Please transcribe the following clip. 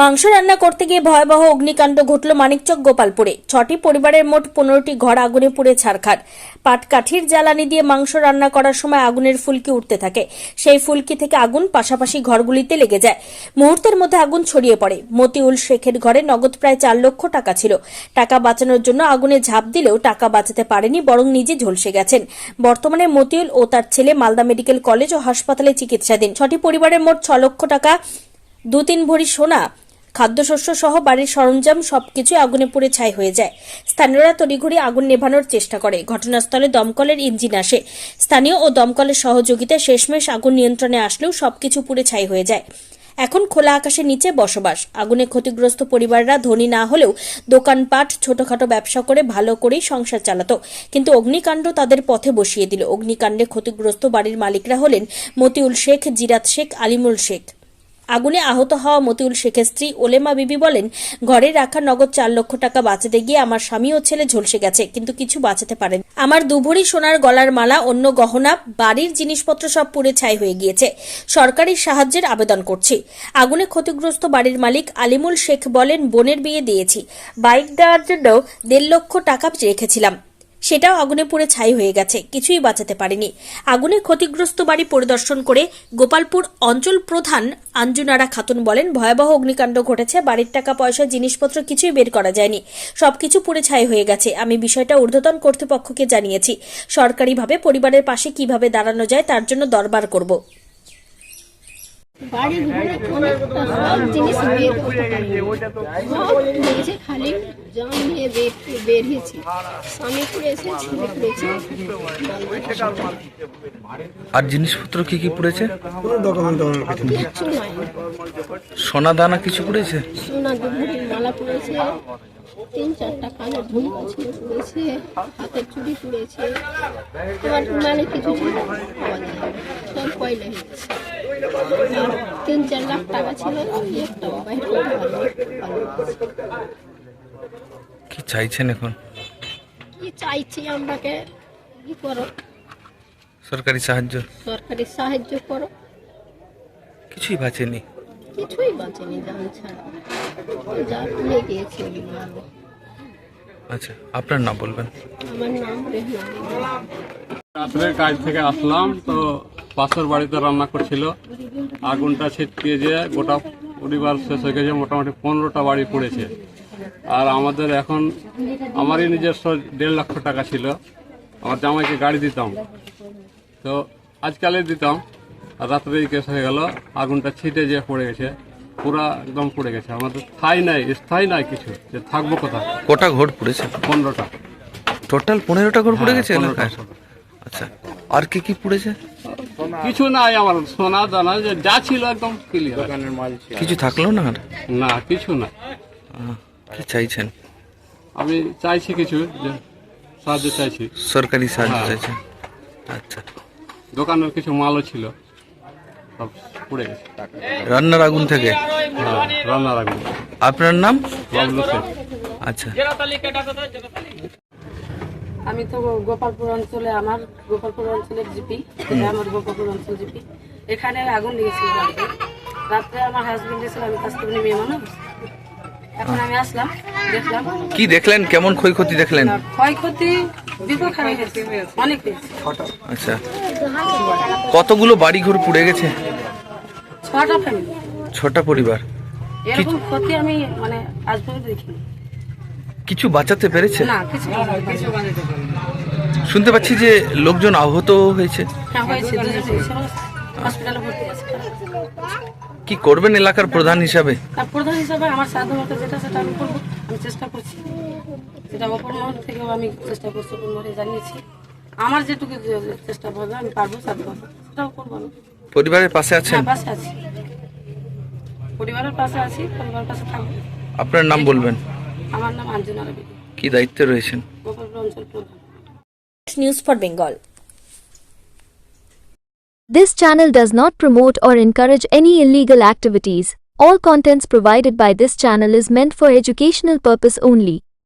মাংস রান্না করতে গিয়ে ভয়াবহ অগ্নিকাণ্ড ঘটল মানিকচক গোপালপুরে। ছটি পরিবারের মোট পনেরোটি ঘর আগুনে পুড়ে ছারখার। পাটকাঠির জ্বালানি দিয়ে মাংস রান্না করার সময় আগুনের ফুলকি উঠতে থাকে। সেই ফুলকি থেকে আগুন পাশাপাশি ঘরগুলিতে লেগে যায়। মুহূর্তের মধ্যে আগুন ছড়িয়ে পড়ে। মতিউল শেখের ঘরে নগদ প্রায় চার লক্ষ টাকা ছিল। টাকা বাঁচানোর জন্য আগুনে ঝাঁপ দিলেও টাকা বাঁচাতে পারেনি, বরং নিজে ঝলসে গেছেন। বর্তমানে মতিউল ও তার ছেলে মালদা মেডিকেল কলেজ ও হাসপাতালে চিকিৎসাধীন। ছটি পরিবারের মোট ছ লক্ষ টাকা দু তিন ভরি সোনা খাদ্যশস্য সহ বাড়ির সরঞ্জাম সবকিছু আগুনে পুড়ে ছাই হয়ে যায়। স্থানীয়রা তড়িঘড়ি আগুন নেভানোর চেষ্টা করে। ঘটনাস্থলে দমকলের ইঞ্জিন আসে। স্থানীয় ও দমকলের সহযোগিতায় শেষমেশ আগুন নিয়ন্ত্রণে আসলেও সবকিছু পুড়ে ছাই হয়ে যায়। এখন খোলা আকাশের নিচে বসবাস। আগুনে ক্ষতিগ্রস্ত পরিবাররা ধনী না হলেও দোকানপাট, ছোটখাটো ব্যবসা করে ভালো করেই সংসার চালাতো। কিন্তু অগ্নিকাণ্ড তাদের পথে বসিয়ে দিল। অগ্নিকাণ্ডে ক্ষতিগ্রস্ত বাড়ির মালিকরা হলেন মতিউল শেখ, জিরাত শেখ, আলিমুল শেখ। আগুনে আহত হওয়া মতিউল শেখের স্ত্রী ওলেমা বিবি বলেন, ঘরে রাখা নগদ চার লক্ষ টাকা বাঁচাতে গিয়ে আমার স্বামী ও ছেলে ঝলসে গেছে, কিন্তু কিছু বাঁচাতে পারেন। আমার দুভরি সোনার গলার মালা, অন্য গহনা, বাড়ির জিনিসপত্র সব পুড়ে ছাই হয়ে গিয়েছে। সরকারি সাহায্যের আবেদন করছি। আগুনে ক্ষতিগ্রস্ত বাড়ির মালিক আলিমুল শেখ বলেন, বোনের বিয়ে দিয়েছি। বাইক দেওয়ার জন্য দেড় লক্ষ টাকা রেখেছিলাম। সেটাও আগুনে পুড়ে ছাই হয়ে গেছে, কিছুই বাঁচাতে পারেনি। আগুনে ক্ষতিগ্রস্ত বাড়ি পরিদর্শন করে গোপালপুর অঞ্চল প্রধান আঞ্জুনারা খাতুন বলেন, ভয়াবহ অগ্নিকাণ্ড ঘটেছে, বাড়ির টাকা পয়সা, জিনিসপত্র কিছুই বের করা যায়নি, সবকিছু পুড়ে ছাই হয়ে গেছে। আমি বিষয়টা ঊর্ধ্বতন কর্তৃপক্ষকে জানিয়েছি, সরকারিভাবে পরিবারের পাশে কীভাবে দাঁড়ানো যায় তার জন্য দরবার করব। বাড়ি ঘরে সব জিনিস বের করতে পারিনি। সব নিয়েছে খালি জাম নিয়ে বেরিয়েছি স্বামী পুড়েছে ছেলে পুড়েছে আর জিনিসপত্র কি কি পুড়েছে? কোনো ডকুমেন্ট কিছু নেই। কিচ্ছু সোনা দানা কিছু পুড়েছে? সোনা দুপুরের মালা পুড়েছে। তিন চারটা কানের ঝুমকা ছিল পুড়েছে হাতের চুড়ি পুড়েছে। তোমার মানে কিছু ছিল সব কয়লা হয়ে গেছে। তিন চার লাখ টাকা ছিল একটা বাইরে করতে কি চাইছেন এখন? কি চাইছি আমরাকে? কি করো? সরকারি সাহায্য? সরকারি সাহায্য করো। কিছুই বাঁচেনি। কিছুই বাঁচেনি জান ছাড়া। যা পুড়ে গিয়েছে আচ্ছা আপনার নাম বলবেন? আমার নাম রেহমান। রাত্রে কাজ থেকে আসলাম তো পাশের বাড়িতে রান্না করছিল। আগুনটা ছিটকিয়ে যে গোটা পরিবার শেষ হয়ে গেছে মোটামুটি পনেরোটা বাড়ি পড়েছে। আর আমাদের এখন আমারই নিজস্ব দেড় লক্ষ টাকা ছিল। আমার জামাইকে গাড়ি দিতাম। তো আজকালে দিতাম। রাত্রেই কেস হয়ে গেল আগুনটা ছিটে যে পড়ে গেছে। পুরা একদম পড়ে গেছে। আমাদের স্থায়ী নাই স্থায়ী নাই কিছু যে থাকব কোথায়? কটা ঘর পুড়েছে? পনেরোটা। টোটাল পনেরোটা ঘর পুড়ে হ্যাঁ, গেছে এলাকায়? আচ্ছা আর কি কি পুড়েছে? কিছু নাই আমার সোনা দানা যে যা ছিল একদম ক্লিয়ার কিছু থাকল না আর? না কিছু না। কি চাইছেন? আমি চাইছি কিছু যে সাহায্য চাইছি। সরকারি সাহায্য হ্যাঁ। চাইছেন। আচ্ছা। দোকানের কিছু মালও ছিল। সব পড়ে গেছে রান্নার আগুন থেকে? হ্যাঁ রান্নার আগুন। আপনার নাম? বাবলু শেখ। আচ্ছা। আমি তো গোপালপুর অঞ্চলে আমার গোপালপুর অঞ্চলের জিপি আমার গোপালপুর অঞ্চল জিপি। এখানে আগুন লেগেছিল রাত্রে আমার হাজবেন্ড এসেছিল আমি কাজ করে মেয়ে মানুষ। এখন আমি আসলাম দেখলাম। কি দেখলেন? কেমন ক্ষয়ক্ষতি দেখলেন? ক্ষয়ক্ষতি হয়েছে অনেক আচ্ছা। কতগুলো বাড়ি ঘর পুড়ে গেছে? ছটা ফ্যামিলি। ছটা পরিবার। এরকম ক্ষতি আমি মানে আজ পর্যন্ত দেখিনি। কিছু বাঁচাতে পেরেছে? না কিছু শুনতে পাচ্ছি যে লোকজন আহত হয়েছে। হ্যাঁ হয়েছে হসপিটালে ভর্তি আছে কি করবেন এলাকার প্রধান হিসাবে? প্রধান হিসাবে আমার সাধ্য মতো যেটা সেটা আমি করব আমি চেষ্টা করছি। সেটা অপর মহল থেকেও আমি চেষ্টা করছি জানিয়েছি। আমার যেটুকু যে- চেষ্টা করবো আমি পারবো সাধ্য মতো সেটাও করবো আমি পরিবারের পাশে আছেন হ্যাঁ পাশে আছি পরিবারের পাশে আছি পরিবারের পাশে থাকবো আপনার নাম বলবেন আমার নাম আঞ্জনা রবি কি দায়িত্বে রয়েছেন গোপালপুর অঞ্চল প্রধান news for Bengal This channel does not promote or encourage any illegal activities. All contents provided by this channel is meant for educational purpose only.